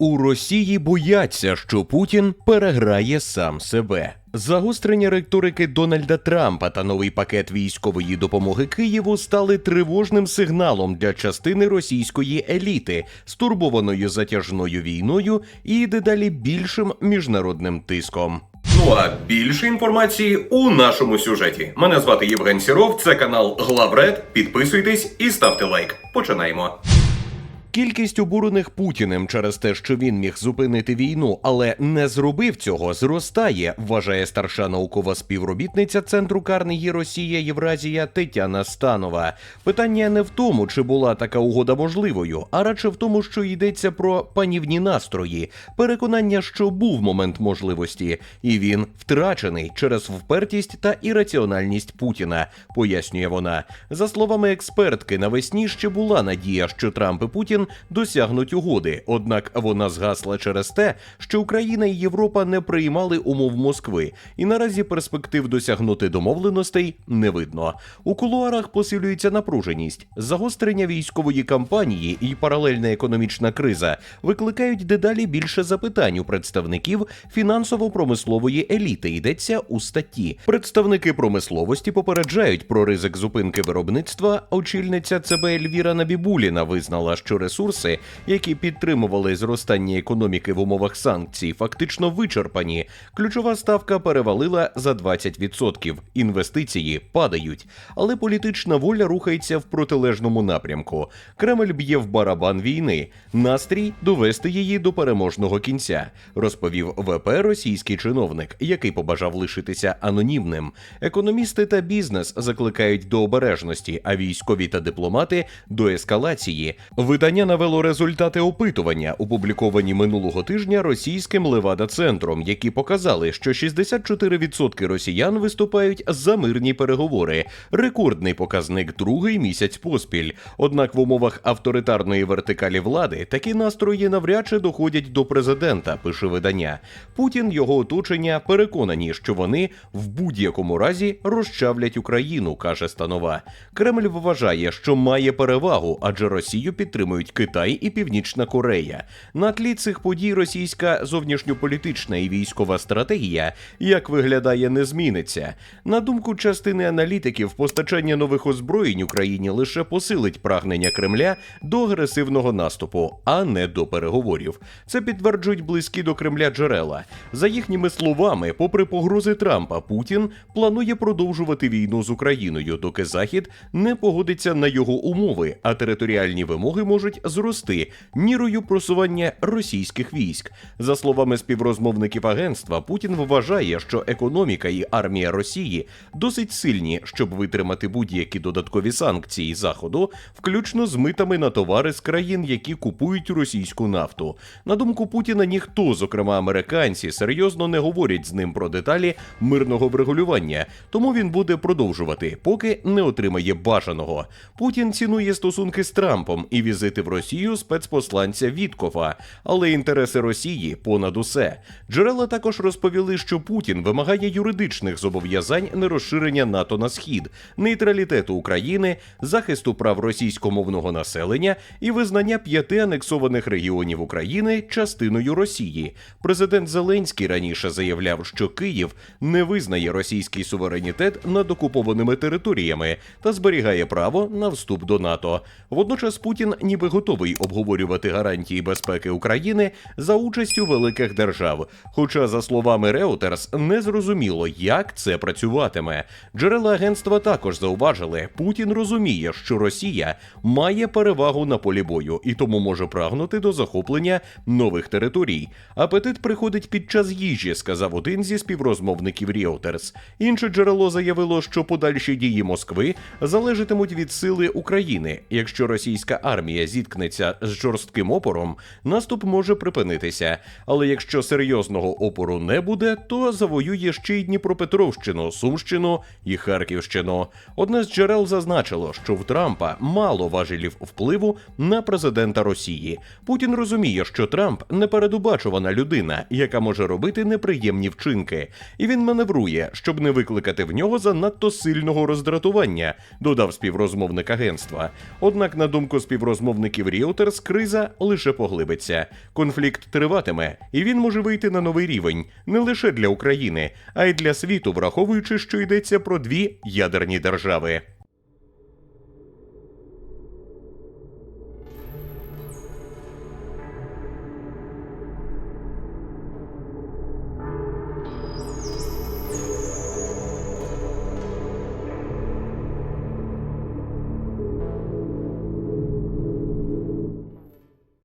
У Росії бояться, що Путін переграє сам себе. Загострення риторики Дональда Трампа та новий пакет військової допомоги Києву стали тривожним сигналом для частини російської еліти, стурбованої затяжною війною і дедалі більшим міжнародним тиском. Ну а більше інформації у нашому сюжеті. Мене звати Євген Сіров. Це канал Главред. Підписуйтесь і ставте лайк. Починаємо. Кількість обурених Путіним через те, що він міг зупинити війну, але не зробив цього, зростає, вважає старша наукова співробітниця Центру Карнегі Росія Євразія Тетяна Станова. Питання не в тому, чи була така угода можливою, а радше в тому, що йдеться про панівні настрої, переконання, що був момент можливості, і він втрачений через впертість та ірраціональність Путіна, пояснює вона. За словами експертки, навесні ще була надія, що Трамп і Путін досягнуть угоди. Однак вона згасла через те, що Україна і Європа не приймали умов Москви, і наразі перспектив досягнути домовленостей не видно. У кулуарах посилюється напруженість, загострення військової кампанії і паралельна економічна криза викликають дедалі більше запитань у представників фінансово-промислової еліти. Йдеться у статті. Представники промисловості попереджають про ризик зупинки виробництва. Очільниця ЦБ Ельвіра Набібуліна визнала, що ресурси, які підтримували зростання економіки в умовах санкцій, фактично вичерпані. Ключова ставка перевалила за 20%. Інвестиції падають, але політична воля рухається в протилежному напрямку. Кремль б'є в барабан війни. Настрій довести її до переможного кінця, розповів ВП російський чиновник, який побажав лишитися анонімним. Економісти та бізнес закликають до обережності, а військові та дипломати до ескалації. Видання навело результати опитування, опубліковані минулого тижня російським Левада центром, які показали, що 64% росіян виступають за мирні переговори. Рекордний показник другий місяць поспіль. Однак в умовах авторитарної вертикалі влади такі настрої навряд чи доходять до президента. Пише видання. Путін його оточення переконані, що вони в будь-якому разі розчавлять Україну, каже Станова. Кремль вважає, що має перевагу, адже Росію підтримують Китай і Північна Корея. На тлі цих подій російська зовнішньополітична і військова стратегія, як виглядає, не зміниться. На думку частини аналітиків, постачання нових озброєнь Україні лише посилить прагнення Кремля до агресивного наступу, а не до переговорів. Це підтверджують близькі до Кремля джерела. За їхніми словами, попри погрози Трампа, Путін планує продовжувати війну з Україною, доки Захід не погодиться на його умови, а територіальні вимоги можуть зрости мірою просування російських військ. За словами співрозмовників агентства, Путін вважає, що економіка і армія Росії досить сильні, щоб витримати будь-які додаткові санкції Заходу, включно з митами на товари з країн, які купують російську нафту. На думку Путіна, ніхто, зокрема американці, серйозно не говорять з ним про деталі мирного врегулювання, тому він буде продовжувати, поки не отримає бажаного. Путін цінує стосунки з Трампом і візити в Росію спецпосланця Віткофа, але інтереси Росії понад усе. Джерела також розповіли, що Путін вимагає юридичних зобов'язань нерозширення НАТО на схід, нейтралітету України, захисту прав російськомовного населення і визнання п'яти анексованих регіонів України частиною Росії. Президент Зеленський раніше заявляв, що Київ не визнає російський суверенітет над окупованими територіями та зберігає право на вступ до НАТО. Водночас Путін ніби готовий обговорювати гарантії безпеки України за участю великих держав. Хоча, за словами Reuters, не зрозуміло, як це працюватиме. Джерела агентства також зауважили, Путін розуміє, що Росія має перевагу на полі бою і тому може прагнути до захоплення нових територій. Апетит приходить під час їжі, сказав один зі співрозмовників Reuters. Інше джерело заявило, що подальші дії Москви залежатимуть від сили України. Якщо російська армія зіткнеться з жорстким опором, наступ може припинитися. Але якщо серйозного опору не буде, то завоює ще й Дніпропетровщину, Сумщину і Харківщину. Одне з джерел зазначило, що в Трампа мало важелів впливу на президента Росії. Путін розуміє, що Трамп непередубачувана людина, яка може робити неприємні вчинки, і він маневрує, щоб не викликати в нього занадто сильного роздратування, додав співрозмовник агентства. Однак, на думку співрозмовників аналітиків Reuters, криза лише поглибиться. Конфлікт триватиме, і він може вийти на новий рівень не лише для України, а й для світу, враховуючи, що йдеться про дві ядерні держави.